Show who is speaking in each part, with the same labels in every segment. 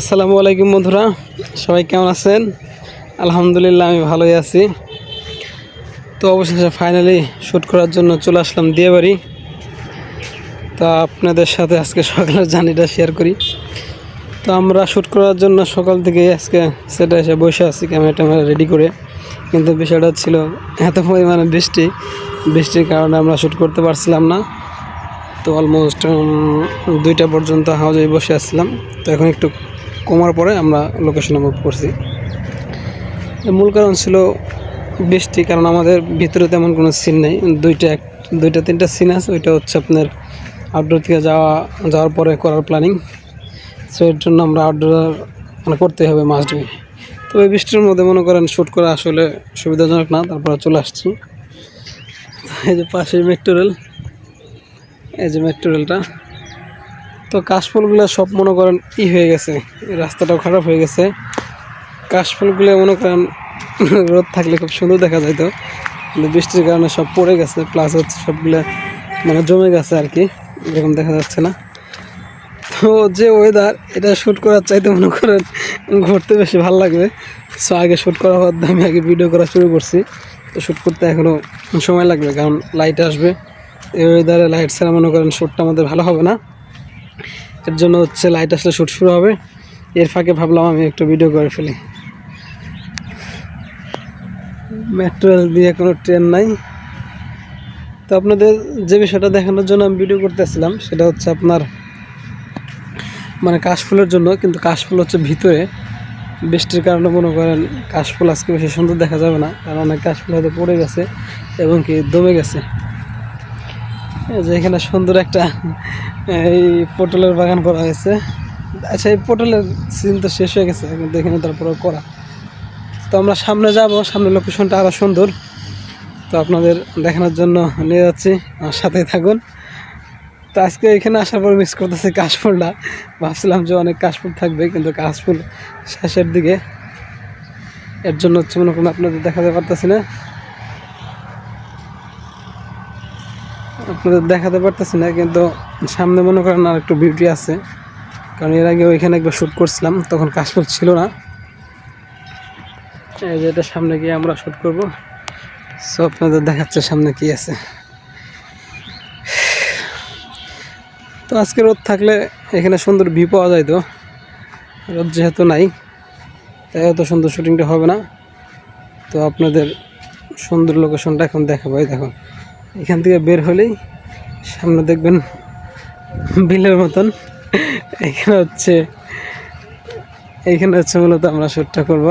Speaker 1: আসসালামু আলাইকুম বন্ধুরা, সবাই কেমন আছেন? আলহামদুলিল্লাহ, আমি ভালোই আছি। তো অবশেষে ফাইনালি শ্যুট করার জন্য চলে আসলাম দিয়ে বাড়ি তা আপনাদের সাথে আজকে সকালের জার্নিটা শেয়ার করি। তো আমরা শ্যুট করার জন্য সকাল থেকে আজকে সেটা এসে বসে আছি ক্যামেরা ট্যামেরা রেডি করে। কিন্তু বিষয়টা ছিল এত পরিমাণে বৃষ্টি। বৃষ্টির কারণে আমরা শ্যুট করতে পারছিলাম না। তো অলমোস্ট দুইটা পর্যন্ত হাউজে বসে আসছিলাম। তো এখন একটু কমার পরে আমরা লোকেশনে মুভ করছি। মূল কারণ ছিল বৃষ্টি, কারণ আমাদের ভিতরে তেমন কোনো সিন নেই। দুইটা এক, দুইটা, তিনটা সিন আছে, ওইটা হচ্ছে আপনার আউটডোর থেকে যাওয়া, যাওয়ার পরে করার প্ল্যানিং সো এর জন্য আমরা আউটডোর মানে করতে হবে মাস্ট বি তো এই বৃষ্টির মধ্যে মনে করেন শ্যুট করা আসলে সুবিধাজনক না, তারপরে চলে আসছি। এই যে পাশে মেট্রো রেল এই যে মেট্রো রেলটা তো কাশফুলগুলো সব মনে করেন ই হয়ে গেছে, রাস্তাটাও খারাপ হয়ে গেছে। কাশফুলগুলো মনে করেন রোদ থাকলে খুব সুন্দর দেখা যাইতো কিন্তু বৃষ্টির কারণে সব পড়ে গেছে প্লাস হচ্ছে সবগুলো মানে জমে গেছে আর কি, এরকম দেখা যাচ্ছে না। তো যে ওয়েদার এটা শ্যুট করার চাইতে মনে করেন ঘুরতে বেশি ভালো লাগবে। সো আগে শ্যুট করার পর আমি আগে ভিডিও করা শুরু করছি। তো শ্যুট করতে এখনও সময় লাগবে, কারণ লাইট আসবে। এই ওয়েদারে লাইট ছাড়া মনে করেন শ্যুটটা আমাদের ভালো হবে না। এর জন্য হচ্ছে লাইট আসলে শ্যুট শুরু হবে। এর ফাঁকে ভাবলাম আমি একটু ভিডিও করে ফেলি। মেট্রো দিয়ে কোনো ট্রেন নাই। তো আপনাদের যে বিষয়টা দেখানোর জন্য আমি ভিডিও করতেছিলাম, সেটা হচ্ছে আপনার মানে কাশফুলের জন্য, কিন্তু কাশফুল হচ্ছে ভিতরে। বৃষ্টির কারণে মনে করেন কাশফুল আজকে বেশি সুন্দর দেখা যাবে না, কারণ অনেক কাশফুল হয়তো পড়ে গেছে এবং কি দমে গেছে। যে এখানে সুন্দর একটা, এই পটলের বাগান করা হয়েছে। আচ্ছা এই পটলের সিজন তো শেষ হয়ে গেছে কিন্তু এখানে তারপরে করা। তো আমরা সামনে যাব, সামনে লোকেশনটা আরও সুন্দর। তো আপনাদের দেখানোর জন্য নিয়ে যাচ্ছি আমার সাথে থাকুন। তো আজকে এখানে আসার পর মিস করতেছি কাশফুলটা ভাবছিলাম যে অনেক কাশফুল থাকবে, কিন্তু কাশফুল শেষের দিকে। এর জন্য হচ্ছে মনে করুন আপনাদের দেখাতে পারতেছি না। আপনাদের দেখাতে পারতেছি না, কিন্তু সামনে মনে করেন আর একটু বিউটি আছে। কারণ এর আগে ওইখানে একবার শ্যুট করছিলাম, তখন কাশফুল ছিল না। এই যে এটা সামনে গিয়ে আমরা শ্যুট করব। সো আপনাদের দেখাচ্ছে সামনে কি আছে। তো আজকে রোদ থাকলে এখানে সুন্দর ভিউ পাওয়া যায় তো। রোদ যেহেতু নাই, তাই এত সুন্দর শুটিংটা হবে না। তো আপনাদের সুন্দর লোকেশনটা এখন দেখাবো, এই দেখুন। এখান থেকে বের হলেই সামনে দেখবেন বিলের মতন। এখানে হচ্ছে এইখানে হচ্ছে মূলত আমরা শ্যুটটা করব।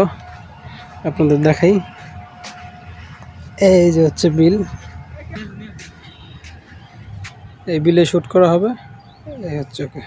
Speaker 1: আপনাদের দেখাই। এই যে হচ্ছে বিল। এই বিলে শ্যুট করা হবে। এই হচ্ছে ওকে।